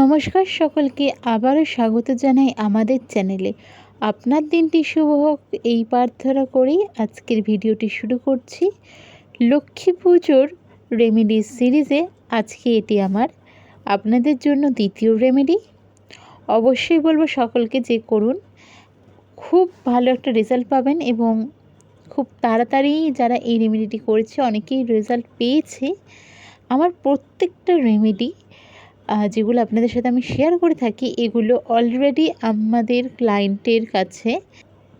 নমস্কার সকলকে, আবারও স্বাগত জানাই আমাদের চ্যানেলে। আপনার দিনটি শুভ হোক, এই প্রার্থনা করেই আজকের ভিডিওটি শুরু করছি। লক্ষ্মী পুজোর রেমেডি সিরিজে আজকে এটি আমার, আপনাদের জন্য দ্বিতীয় রেমেডি অবশ্যই বলব সকলকে যে করুন, খুব ভালো একটা রেজাল্ট পাবেন এবং খুব তাড়াতাড়ি যারা এই রেমেডিটি করেছে, অনেকেই রেজাল্ট পেয়েছে। আমার প্রত্যেকটা রেমেডি যেগুলো আপনাদের সাথে আমি শেয়ার করে থাকি, এগুলো অলরেডি আমাদের ক্লায়েন্টের কাছে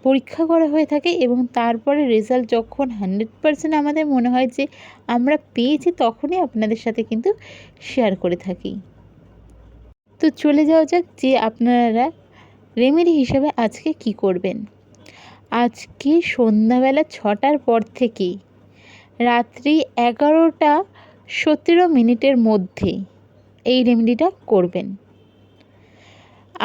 পরীক্ষা করা হয়ে থাকে এবং তারপরে রেজাল্ট যখন হান্ড্রেড পারসেন্ট আমাদের মনে হয় যে আমরা পেয়েছি, তখনই আপনাদের সাথে কিন্তু শেয়ার করে থাকি। তো চলে যাওয়া যাক যে আপনারা রেমেডি হিসাবে আজকে কি করবেন। আজকে সন্ধ্যাবেলা ছটার পর থেকে রাত্রি এগারোটা সতেরো মিনিটের মধ্যে এই রেমেডিটা করবেন।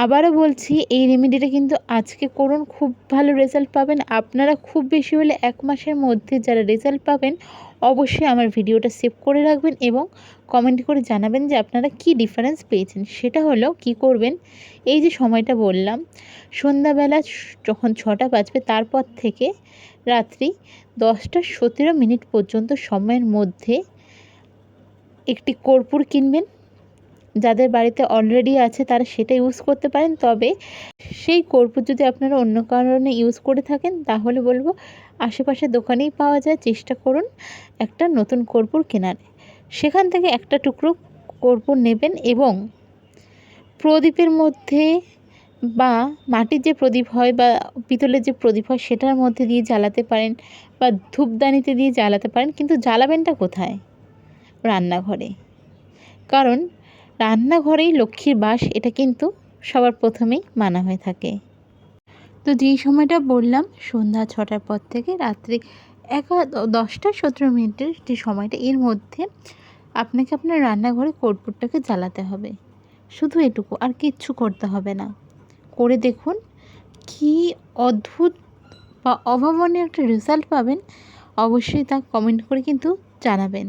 আবারও বলছি, এই রেমেডিটা কিন্তু আজকে করুন, খুব ভালো রেজাল্ট পাবেন। আপনারা খুব বেশি হলে এক মাসের মধ্যে যারা রেজাল্ট পাবেন, অবশ্যই আমার ভিডিওটা সেভ করে রাখবেন এবং কমেন্ট করে জানাবেন যে আপনারা কি ডিফারেন্স পেয়েছেন। সেটা হলো কি করবেন, এই যে সময়টা বললাম, সন্ধ্যাবেলা যখন ছটা বাজবে, তারপর থেকে রাত্রি দশটা সতেরো মিনিট পর্যন্ত সময়ের মধ্যে একটি কর্পূর কিনবেন যাদের বাড়িতে অলরেডি আছে তারা সেটা ইউজ করতে পারেন। তবে সেই কর্পূর যদি আপনারা অন্য কারণে ইউজ করে থাকেন, তাহলে বলব আশেপাশে দোকানেই পাওয়া যায়। চেষ্টা করুন একটা নতুন কর্পূর কেনার। সেখান থেকে একটা টুকরো কর্পূর নেবেন এবং প্রদীপের মধ্যে বা মাটির যে প্রদীপ হয় বা পিতলের যে প্রদীপ হয়, সেটার মধ্যে দিয়ে জ্বালাতে পারেন বা ধূপদানিতে দিয়ে জ্বালাতে পারেন। কিন্তু জ্বালাবেনটা কোথায়? রান্নাঘরে। কারণ রান্নাঘরেই লক্ষ্মীর বাস, এটা কিন্তু সবার প্রথমেই মানা হয়ে থাকে। তো যেই সময়টা বললাম, সন্ধ্যা ছটার পর থেকে রাত্রি এগারো দশটা সতেরো মিনিটের যে সময়টা, এর মধ্যে আপনাকে আপনার রান্নাঘরে কর্পূরটাকে জ্বালাতে হবে। শুধু এটুকু, আর কিচ্ছু করতে হবে না। করে দেখুন কি অদ্ভুত বা অভাবনীয় একটা রেজাল্ট পাবেন। অবশ্যই তা কমেন্ট করে কিন্তু জানাবেন।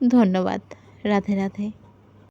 ধন্যবাদ। রাধে রাধে।